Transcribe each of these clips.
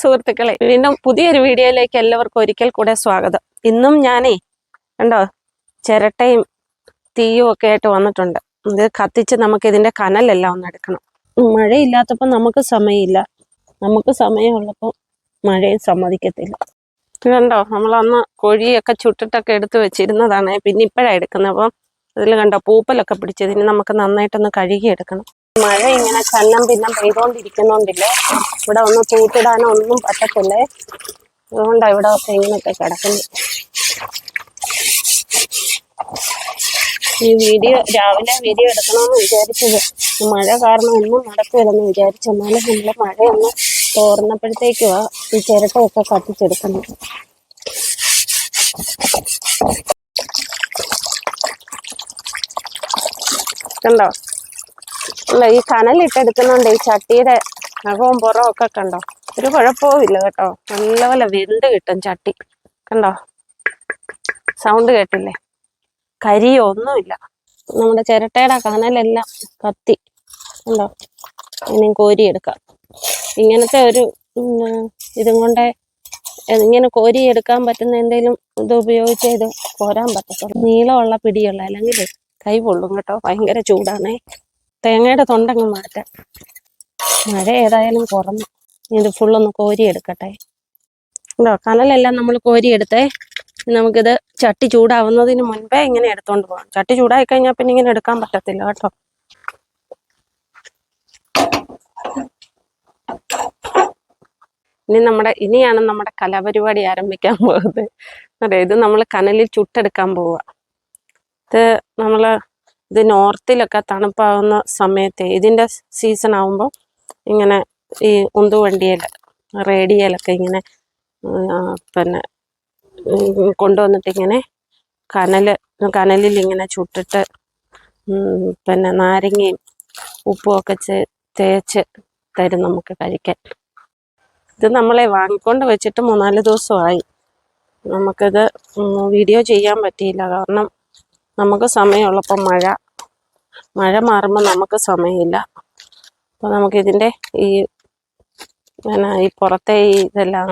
സുഹൃത്തുക്കളെ വീണ്ടും പുതിയൊരു വീഡിയോയിലേക്ക് എല്ലാവർക്കും ഒരിക്കൽ കൂടെ സ്വാഗതം. ഇന്നും ഞാനേ കണ്ടോ ചിരട്ടയും തീയും ഒക്കെ ആയിട്ട് വന്നിട്ടുണ്ട്. ഇത് കത്തിച്ച് നമുക്ക് ഇതിന്റെ കനലെല്ലാം ഒന്ന് എടുക്കണം. മഴയില്ലാത്തപ്പോൾ നമുക്ക് സമയമില്ല. നമുക്ക് സമയമുള്ളപ്പോൾ മഴയും സമ്മതിക്കത്തില്ല. കണ്ടോ നമ്മളന്ന് കോഴിയൊക്കെ ചുട്ടിട്ടൊക്കെ എടുത്തു വെച്ചിരുന്നതാണ്. പിന്നെ ഇപ്പോഴാണ് എടുക്കുന്നത്. അപ്പം അതിൽ കണ്ടോ പൂപ്പലൊക്കെ പിടിച്ചതിന് നമുക്ക് നന്നായിട്ടൊന്ന് കഴുകിയെടുക്കണം. മഴ ഇങ്ങനെ കന്നം പിന്നം പെയ്തോണ്ടിരിക്കുന്നോണ്ടില്ലേ? ഇവിടെ ഒന്ന് തൂത്തിടാനോ ഒന്നും പറ്റത്തില്ലേ? അതുകൊണ്ടാണ് ഇവിടെ ഒക്കെ ഇങ്ങനെയൊക്കെ കിടക്കുന്നത്. ഈ വീഡിയോ രാവിലെ വീഡിയോ എടുക്കണമെന്ന് വിചാരിച്ചത്. മഴ കാരണം ഒന്നും നടക്കില്ലെന്ന് വിചാരിച്ചു. എന്നാലും നമ്മൾ മഴയൊന്ന് തോർന്നപ്പോഴത്തേക്കുവാ ഈ ചിരട്ടയൊക്കെ കത്തിച്ചെടുക്കുന്നത്. കണ്ടോ? അല്ല ഈ കനലിട്ടെടുക്കുന്നുണ്ട് ഈ ചട്ടിയുടെ അകവും പുറവും ഒക്കെ കണ്ടോ? ഒരു കുഴപ്പവും ഇല്ല കേട്ടോ. നല്ലപോലെ വെന്ത് കിട്ടും ചട്ടി. കണ്ടോ? സൗണ്ട് കേട്ടില്ലേ? കരിയോ ഒന്നുമില്ല. നമ്മുടെ ചിരട്ടയുടെ കനലെല്ലാം കത്തി. കണ്ടോ? ഇനി കോരിയെടുക്കാം. ഇങ്ങനത്തെ ഒരു ഇതും കൊണ്ട് ഇങ്ങനെ കോരിയെടുക്കാൻ പറ്റുന്ന എന്തെങ്കിലും ഇത് ഉപയോഗിച്ച് ഇത് കോരാൻ പറ്റത്തുള്ളൂ. നീളമുള്ള പിടിയുള്ള അല്ലെങ്കിൽ കൈ പൊള്ളും കേട്ടോ. ഭയങ്കര ചൂടാണേ. തേങ്ങയുടെ തൊണ്ടങ്ങ് മാറ്റാം. മഴ ഏതായാലും കുറഞ്ഞു. ഇത് ഫുള്ളൊന്ന് കോരിയെടുക്കട്ടെ. ഉണ്ടോ കനലെല്ലാം നമ്മൾ കോരിയെടുത്തേ. നമുക്കിത് ചട്ടി ചൂടാവുന്നതിന് മുൻപേ ഇങ്ങനെ എടുത്തോണ്ട് പോകാം. ചട്ടി ചൂടായി കഴിഞ്ഞാൽ പിന്നെ ഇങ്ങനെ എടുക്കാൻ പറ്റത്തില്ല കേട്ടോ. ഇനി നമ്മുടെ ഇനിയാണ് നമ്മുടെ കലാപരിപാടി ആരംഭിക്കാൻ പോകുന്നത്. അതെ ഇത് നമ്മൾ കനലിൽ ചുട്ടെടുക്കാൻ പോവുക. ഇത് നമ്മൾ ഇത് നോർത്തിലൊക്കെ തണുപ്പാവുന്ന സമയത്ത് ഇതിന്റെ സീസൺ ആവുമ്പോൾ ഇങ്ങനെ ഈ ഉന്തുവണ്ടിയിൽ റേഡിയയിലൊക്കെ ഇങ്ങനെ പിന്നെ കൊണ്ടുവന്നിട്ട് ഇങ്ങനെ കനൽ കനലിൽ ഇങ്ങനെ ചുട്ടിട്ട് പിന്നെ നാരങ്ങയും ഉപ്പും ഒക്കെ തേച്ച് തരും നമുക്ക് കഴിക്കാൻ. ഇത് നമ്മളെ വാങ്ങിക്കൊണ്ട് വെച്ചിട്ട് മൂന്നാൽ ദിവസമായി. നമുക്കിത് വീഡിയോ ചെയ്യാൻ പറ്റിയില്ല. കാരണം നമുക്ക് സമയമുള്ളപ്പോൾ മഴ മഴ മാറുമ്പോൾ നമുക്ക് സമയമില്ല. അപ്പോൾ നമുക്കിതിന്റെ ഈ പിന്നെ ഈ പുറത്തെ ഈ ഇതെല്ലാം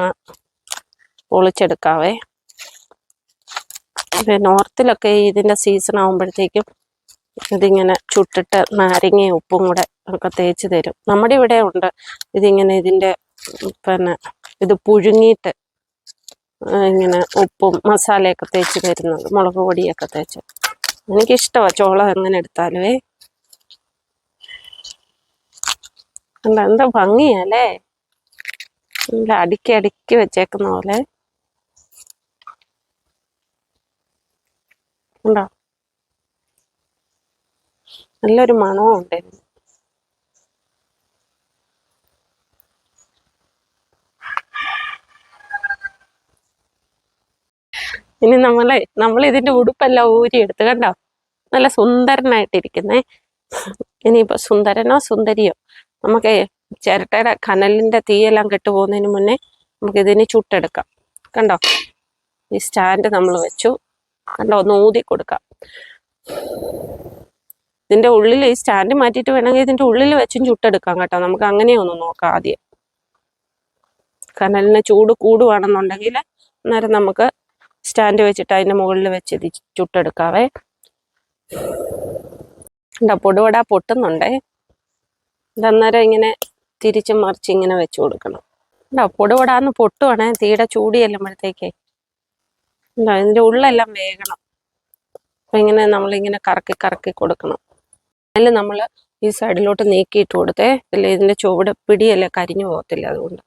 പൊളിച്ചെടുക്കാവേ. പിന്നെ നോർത്തിലൊക്കെ ഇതിന്റെ സീസൺ ആകുമ്പോഴത്തേക്കും ഇതിങ്ങനെ ചുട്ടിട്ട് നാരങ്ങയും ഉപ്പും കൂടെ ഒക്കെ തേച്ച് തരും. നമ്മുടെ ഇവിടെ ഉണ്ട്. ഇതിങ്ങനെ ഇതിന്റെ പിന്നെ ഇത് പുഴുങ്ങിയിട്ട് ഇങ്ങനെ ഉപ്പും മസാലയൊക്കെ തേച്ച് തരുന്നത് മുളക് പൊടിയൊക്കെ തേച്ച്. എനിക്കിഷ്ടമാണ് ചോളം എങ്ങനെ എടുത്താലുവേ അല്ല എന്താ ഭംഗിയല്ലേ? നല്ല അടുക്കി അടുക്കി വെച്ചേക്കുന്ന പോലെ. ഉണ്ടോ? നല്ലൊരു മണവും ഉണ്ട് ഇനി നമ്മളെ നമ്മൾ ഇതിന്റെ ഉടുപ്പെല്ലാം ഊരിയെടുത്ത് കണ്ടോ? നല്ല സുന്ദരനായിട്ടിരിക്കുന്നേ. ഇനിയിപ്പോ സുന്ദരനോ സുന്ദരിയോ? നമുക്ക് ചിരട്ടയുടെ കനലിന്റെ തീയെല്ലാം കെട്ടുപോകുന്നതിന് മുന്നേ നമുക്ക് ഇതിന് ചുട്ടെടുക്കാം. കണ്ടോ? ഈ സ്റ്റാൻഡ് നമ്മൾ വെച്ചു. കണ്ടോ? ഒന്ന് ഊതി കൊടുക്കാം. ഇതിന്റെ ഉള്ളിൽ ഈ സ്റ്റാൻഡ് മാറ്റിയിട്ട് വേണമെങ്കിൽ ഇതിന്റെ ഉള്ളിൽ വെച്ചും ചുട്ടെടുക്കാം കേട്ടോ. നമുക്ക് അങ്ങനെയൊന്ന് നോക്കാം ആദ്യം. കനലിന് ചൂട് കൂടുവാണെന്നുണ്ടെങ്കിൽ അന്നേരം നമുക്ക് സ്റ്റാൻഡ് വെച്ചിട്ട് അതിന്റെ മുകളിൽ വെച്ച് ഇത് ചുട്ടെടുക്കാവേ. എന്താ പൊടുവട പൊട്ടുന്നുണ്ടേ. ഇതന്നേരം ഇങ്ങനെ തിരിച്ച് മറിച്ച് ഇങ്ങനെ വെച്ച് കൊടുക്കണം. എന്താ പൊടുപൊടാന്ന് പൊട്ടുവാണേ തീയുടെ ചൂടി ചെല്ലുമ്പോഴത്തേക്കേ. എന്താ ഇതിന്റെ ഉള്ളെല്ലാം വേകണം. അപ്പം ഇങ്ങനെ നമ്മളിങ്ങനെ കറക്കി കറക്കി കൊടുക്കണം. അതിൽ നമ്മൾ ഈ സൈഡിലോട്ട് നീക്കിയിട്ട് കൊടുത്തേ. അല്ലെ ഇതിന്റെ ചുവട് പിടിയല്ലേ കരിഞ്ഞു പോകത്തില്ല അതുകൊണ്ട്.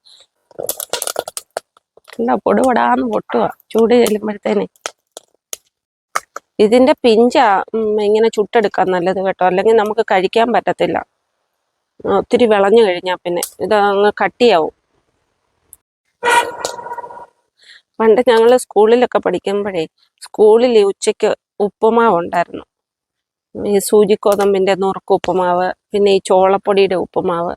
എന്താ പൊടുപൊടാന്ന് പൊട്ടുക ചൂട് ചെല്ലുമ്പോഴത്തേനെ. ഇതിന്റെ പിഞ്ച ഇങ്ങനെ ചുട്ടെടുക്കാൻ നല്ലത് കേട്ടോ. അല്ലെങ്കിൽ നമുക്ക് കഴിക്കാൻ പറ്റത്തില്ല. ഒത്തിരി വിളഞ്ഞു കഴിഞ്ഞാൽ പിന്നെ. ഇത് അങ്ങ് കട്ടിയാവും. പണ്ട് ഞങ്ങൾ സ്കൂളിലൊക്കെ പഠിക്കുമ്പോഴേ സ്കൂളിൽ ഉച്ചയ്ക്ക് ഉപ്പുമാവ് ഉണ്ടായിരുന്നു. ഈ സൂചിക്കോതമ്പിന്റെ നുറുക്ക് ഉപ്പുമാവ് പിന്നെ ഈ ചോളപ്പൊടിയുടെ ഉപ്പുമാവ്.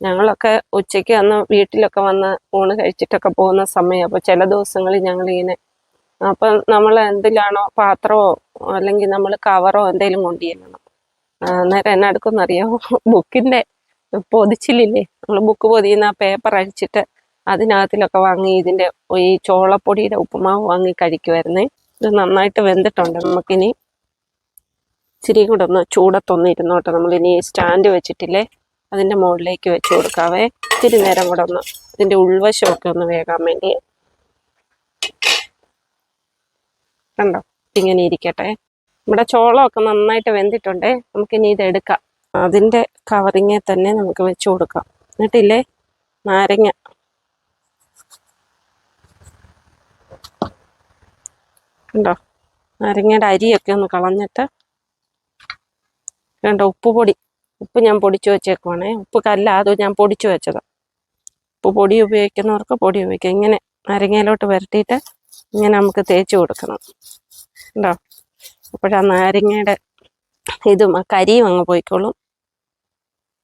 ഞങ്ങളൊക്കെ ഉച്ചയ്ക്ക് അന്ന് വീട്ടിലൊക്കെ വന്ന് ഊണ് കഴിച്ചിട്ടൊക്കെ പോകുന്ന സമയം. അപ്പോൾ ചില ദിവസങ്ങളിൽ ഞങ്ങളിങ്ങനെ അപ്പൊ നമ്മൾ എന്തിലാണോ പാത്രമോ അല്ലെങ്കിൽ നമ്മൾ കവറോ എന്തെങ്കിലും കൊണ്ടുചെല്ലണം. ചെല്ലണം അന്നേരം എന്നാ എടുക്കുമെന്നറിയാമോ ബുക്കിന്റെ പൊതിച്ചിലില്ലേ? നമ്മൾ ബുക്ക് പൊതിയുന്ന പേപ്പർ അഴിച്ചിട്ട് അതിനകത്തിലൊക്കെ വാങ്ങി ഇതിന്റെ ഈ ചോളപ്പൊടിയുടെ ഉപ്പുമാവ് വാങ്ങി കഴിക്കുമായിരുന്നേ ഇത് നന്നായിട്ട് വെന്തിട്ടുണ്ട്. നമുക്കിനി ഇച്ചിരി കൂടെ ഒന്ന് ചൂടത്തൊന്ന് ഇരുന്നോട്ടെ. നമ്മൾ ഇനി സ്റ്റാൻഡ് വെച്ചിട്ടില്ലേ? അതിന്റെ മുകളിലേക്ക് വെച്ച് കൊടുക്കാവേ. ഇത്തിരി നേരം കൂടെ ഒന്ന് ഇതിന്റെ ഉൾവശമൊക്കെ ഒന്ന് വേകാൻ വേണ്ടി. കണ്ടോ? ഇങ്ങനെ ഇരിക്കട്ടെ. നമ്മുടെ ചോളമൊക്കെ നന്നായിട്ട് വെന്തിട്ടുണ്ട്. നമുക്കിനി ഇത് എടുക്കാം. അതിന്റെ കവറിങ്ങെ തന്നെ നമുക്ക് വെച്ച് കൊടുക്കാം. എന്നിട്ടില്ലേ? നാരങ്ങ. കണ്ടോ? നാരങ്ങയുടെ അരിയൊക്കെ ഒന്ന് കളഞ്ഞിട്ട്. കണ്ടോ? ഉപ്പ് പൊടി ഉപ്പ് ഞാൻ പൊടിച്ചു വെച്ചേക്കുവാണേ. ഉപ്പ് കല്ല അത് ഞാൻ പൊടിച്ചു വെച്ചത്. ഉപ്പ് പൊടി ഉപയോഗിക്കുന്നവർക്ക് പൊടി ഉപയോഗിക്കാം. ഇങ്ങനെ നാരങ്ങയിലോട്ട് വരട്ടിയിട്ട് ഇങ്ങനെ നമുക്ക് തേച്ച് കൊടുക്കണം. കണ്ടോ? അപ്പോഴാ നാരങ്ങയുടെ ഇതും ആ കരിയും അങ്ങ് പോയിക്കോളും.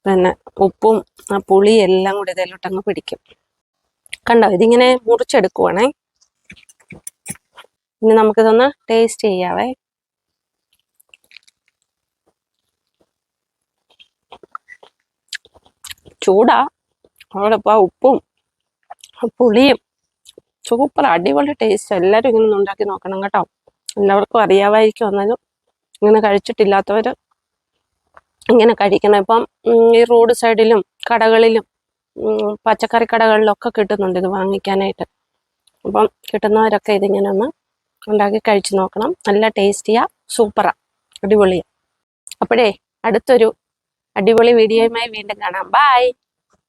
പിന്നെ ഉപ്പും ആ പുളിയും എല്ലാം കൂടി ഇതിലോട്ട് അങ്ങ് പിടിക്കും. കണ്ടോ? ഇതിങ്ങനെ മുറിച്ചെടുക്കുവാണേ. ഇനി നമുക്കിതൊന്ന് ടേസ്റ്റ് ചെയ്യാവേ. ചൂടാ. അതോടൊപ്പം ഉപ്പും പുളിയും. സൂപ്പർ അടിപൊളി ടേസ്റ്റ് എല്ലാവരും ഇങ്ങനെ ഉണ്ടാക്കി നോക്കണം കേട്ടോ. എല്ലാവർക്കും അറിയാമായിരിക്കും എന്നാലും. ഇങ്ങനെ കഴിച്ചിട്ടില്ലാത്തവർ ഇങ്ങനെ കഴിക്കണം. ഇപ്പം ഈ റോഡ് സൈഡിലും കടകളിലും പച്ചക്കറി കടകളിലൊക്കെ കിട്ടുന്നുണ്ട് ഇത് വാങ്ങിക്കാനായിട്ട്. അപ്പം കിട്ടുന്നവരൊക്കെ ഇതിങ്ങനെ ഒന്ന് ഉണ്ടാക്കി കഴിച്ചു നോക്കണം. നല്ല ടേസ്റ്റിയാ സൂപ്പറാ അടിപൊളിയാ. അപ്പോഴേ അടുത്തൊരു അടിപൊളി വീഡിയോയുമായി വീണ്ടും കാണാം. ബൈ